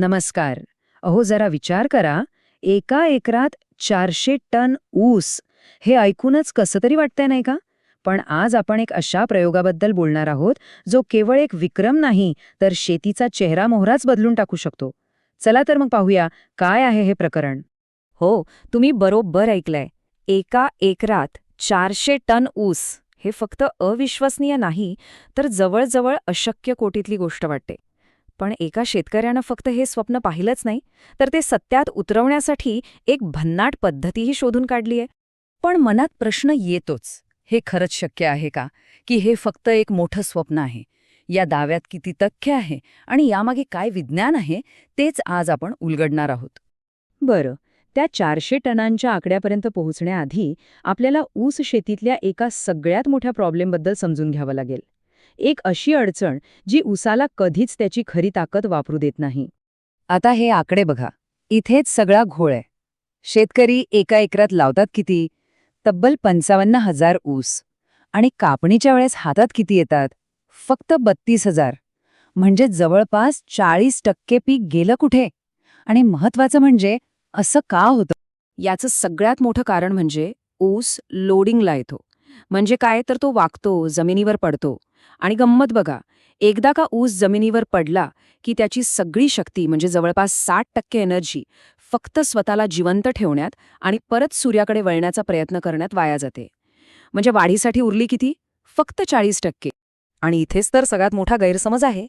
नमस्कार. अहो जरा विचार करा. एका एकरात चारशे टन ऊस. हे ऐकूनच कसं तरी वाटतंय नाही का? पण आज आपण एक अशा प्रयोगाबद्दल बोलणार आहोत जो केवळ एक विक्रम नाही तर शेतीचा चेहरा मोहराच बदलून टाकू शकतो. चला तर मग पाहूया काय आहे हे प्रकरण. हो तुम्ही बरोबर ऐकलंय. एका एकरात चारशे टन ऊस. हे फक्त अविश्वसनीय नाही तर जवळजवळ अशक्य कोटीतली गोष्ट वाटते. पण एका शेतकऱ्यानं फक्त हे स्वप्न पाहिलंच नाही तर ते सत्यात उतरवण्यासाठी एक भन्नाट पद्धतीही शोधून काढलीय. पण मनात प्रश्न येतोच हे खरंच शक्य आहे का की हे फक्त एक मोठं स्वप्न आहे? या दाव्यात किती तथ्य आहे आणि यामागे काय विज्ञान आहे तेच आज आपण उलगडणार आहोत. बरं त्या चारशे टनांच्या आकड्यापर्यंत पोहोचण्याआधी आपल्याला ऊस शेतीतल्या एका सगळ्यात मोठ्या प्रॉब्लेमबद्दल समजून घ्यावं लागेल. एक अशी अडचण जी ऊसाला कधीच त्याची खरी ताकद वापरू देत नाही. आता हे आकडे बघा. इथेच सगळा घोळ आहे. शेतकरी एका एकरात लावतात किती? तब्बल पंचावन्न हजार ऊस. आणि कापणीच्या वेळेस हातात किती येतात? फक्त बत्तीस हजार. म्हणजे जवळपास चाळीस टक्के पीक गेलं कुठे? आणि महत्वाचं म्हणजे असं का होतं? याचं सगळ्यात मोठं कारण म्हणजे ऊस लोडिंगला येतो. म्हणजे काय? तर तो वागतो जमिनीवर पडतो. आणि गंमत बघा एकदा का ऊस जमिनीवर पडला की त्याची सगळी शक्ती म्हणजे जवळपास साठ टक्के एनर्जी फक्त स्वतःला जिवंत ठेवण्यात आणि परत सूर्याकडे वळण्याचा प्रयत्न करण्यात वाया जाते. म्हणजे वाढीसाठी उरली किती? फक्त चाळीस टक्के. आणि इथेच तर सगळ्यात मोठा गैरसमज आहे.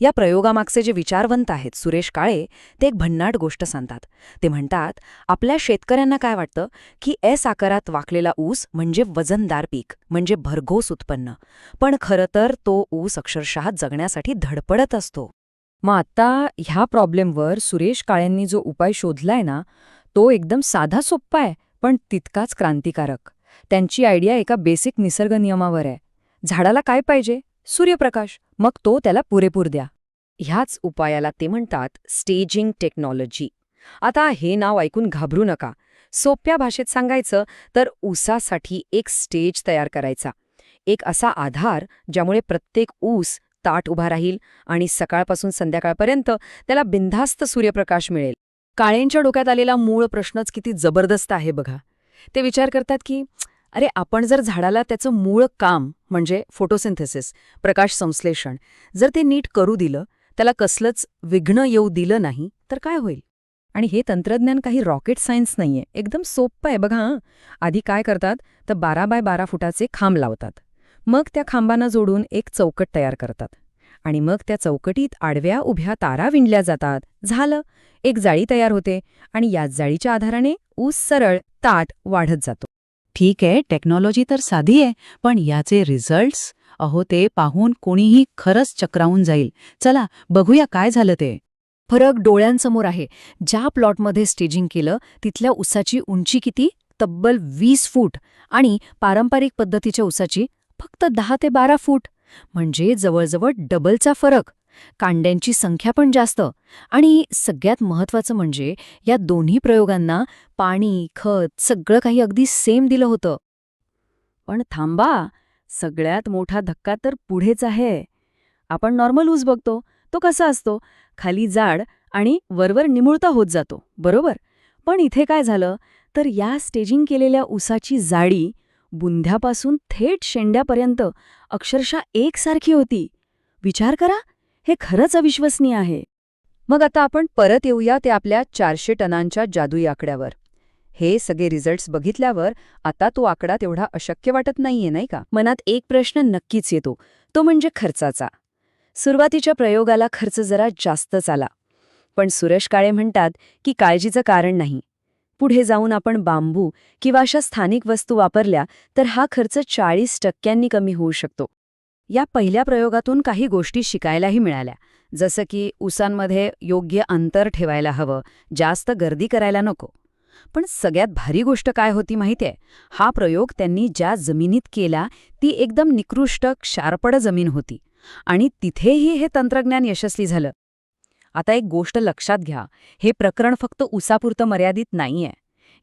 या प्रयोगामागचे जे विचारवंत आहेत सुरेश काळे ते एक भन्नाट गोष्ट सांगतात. ते म्हणतात आपल्या शेतकऱ्यांना काय वाटतं? की एस आकारात वाकलेला ऊस म्हणजे वजनदार पीक म्हणजे भरघोस उत्पन्न. पण खरं तर तो ऊस अक्षरशः जगण्यासाठी धडपडत असतो. मग आता ह्या प्रॉब्लेमवर सुरेश काळेंनी जो उपाय शोधलाय ना तो एकदम साधा सोप्पा आहे पण तितकाच क्रांतिकारक. त्यांची आयडिया एका बेसिक निसर्ग नियमावर आहे. झाडाला काय पाहिजे? सूर्यप्रकाश मग तो त्याला पुरेपूर द्या. ह्याच उपायाला ते म्हणतात स्टेजिंग टेक्नॉलॉजी. आता हे नाव ऐकून घाबरू नका. सोप्या भाषेत सांगायचं तर ऊसासाठी एक स्टेज तयार करायचा. एक असा आधार ज्यामुळे प्रत्येक ऊस ताट उभा राहील आणि सकाळपासून संध्याकाळपर्यंत त्याला बिनधास्त सूर्यप्रकाश मिळेल. काळेंच्या डोक्यात आलेला मूळ प्रश्नच किती जबरदस्त आहे बघा. ते विचार करतात की अरे आपण जर झाडाला त्याचं मूळ काम म्हणजे फोटोसिंथेसिस प्रकाश संश्लेषण जर ते नीट करू दिलं त्याला कसलंच विघ्न येऊ दिलं नाही तर काय होईल? आणि हे तंत्रज्ञान काही रॉकेट सायन्स नाहीये. एकदम सोप्पं आहे बघा आधी काय करतात? तर बारा बाय बारा फुटाचे खांब लावतात. मग त्या खांबांना जोडून एक चौकट तयार करतात. आणि मग त्या चौकटीत आडव्या उभ्या तारा विणल्या जातात. झालं. एक जाळी तयार होते आणि याच जाळीच्या आधाराने ऊस सरळ ताट वाढत जातो. ठीक आहे टेक्नॉलॉजी तर साधी आहे पण याचे रिझल्ट्स अहो ते पाहून कोणीही खरंच चक्रावून जाईल. चला बघूया काय झालं ते. फरक डोळ्यांसमोर आहे. ज्या प्लॉटमध्ये स्टेजिंग केलं तिथल्या उसाची उंची किती? तब्बल वीस फूट. आणि पारंपरिक पद्धतीच्या उसाची फक्त दहा ते बारा फूट. म्हणजे जवळजवळ डबलचा फरक. कांड्यांची संख्या पण जास्त. आणि सगळ्यात महत्वाचं म्हणजे या दोन्ही प्रयोगांना पाणी खत सगळं काही अगदी सेम दिलं होतं. पण थांबा सगळ्यात मोठा धक्का तर पुढेच आहे. आपण नॉर्मल ऊस बघतो तो कसा असतो? खाली जाड आणि वरवर निमुळता होत जातो बरोबर? पण इथे काय झालं? तर या स्टेजिंग केलेल्या ऊसाची जाडी बुंध्यापासून थेट शेंड्यापर्यंत अक्षरशः एकसारखी होती. विचार करा. हे खरंच अविश्वसनीय आहे. मग आता आपण परत येऊया ते आपल्या चारशे टनांच्या जादुई आकड्यावर. हे सगळे रिझल्ट्स बघितल्यावर आता तो आकडा तेवढा अशक्य वाटत नाहीये नाही का? मनात एक प्रश्न नक्कीच येतो. तो म्हणजे खर्चाचा. सुरुवातीच्या प्रयोगाला खर्च जरा जास्तच आला. पण सुरेश काळे म्हणतात की काळजीचं कारण नाही. पुढे जाऊन आपण बांबू किंवा अशा स्थानिक वस्तू वापरल्या तर हा खर्च चाळीस टक्क्यांनी कमी होऊ शकतो. या पहिल्या प्रयोगातून काही गोष्टी शिकायलाही मिळाल्या. जसं की उसांमध्ये योग्य अंतर ठेवायला हवं जास्त गर्दी करायला नको. पण सगळ्यात भारी गोष्ट काय होती माहितीये हा प्रयोग त्यांनी ज्या जमिनीत केला ती एकदम निकृष्ट क्षारपड जमीन होती. आणि तिथेही हे तंत्रज्ञान यशस्वी झालं. आता एक गोष्ट लक्षात घ्या हे प्रकरण फक्त उसापुरतं मर्यादित नाहीये.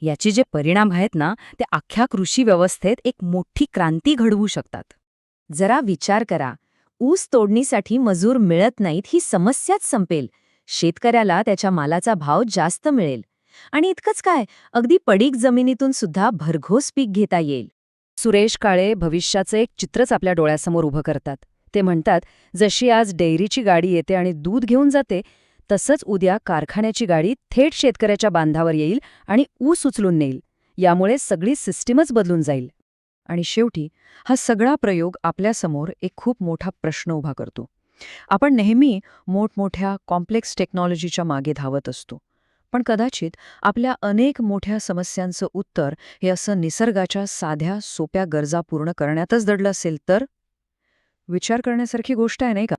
याचे जे परिणाम आहेत ना ते अख्ख्या कृषी व्यवस्थेत एक मोठी क्रांती घडवू शकतात. जरा विचार करा. ऊस तोडणीसाठी मजूर मिळत नाहीत ही समस्याच संपेल. शेतकऱ्याला त्याच्या मालाचा भाव जास्त मिळेल. आणि इतकंच काय अगदी पडीक जमिनीतून सुद्धा भरघोस पीक घेता येईल. सुरेश काळे भविष्याचं एक चित्रच आपल्या डोळ्यासमोर उभं करतात. ते म्हणतात जशी आज डेअरीची गाडी येते आणि दूध घेऊन जाते तसंच उद्या कारखान्याची गाडी थेट शेतकऱ्याच्या बांधावर येईल आणि ऊस उचलून नेईल. यामुळे सगळी सिस्टीमच बदलून जाईल. आणि शेवटी हा सगळा प्रयोग आपल्यासमोर एक खूप मोठा प्रश्न उभा करतो. आपण नेहमी मोठमोठ्या कॉम्प्लेक्स टेक्नॉलॉजीच्या मागे धावत असतो. पण कदाचित आपल्या अनेक मोठ्या समस्यांचं उत्तर हे असं निसर्गाच्या साध्या सोप्या गरजा पूर्ण करण्यातच दडलं असेल तर? विचार करण्यासारखी गोष्ट आहे नाही का?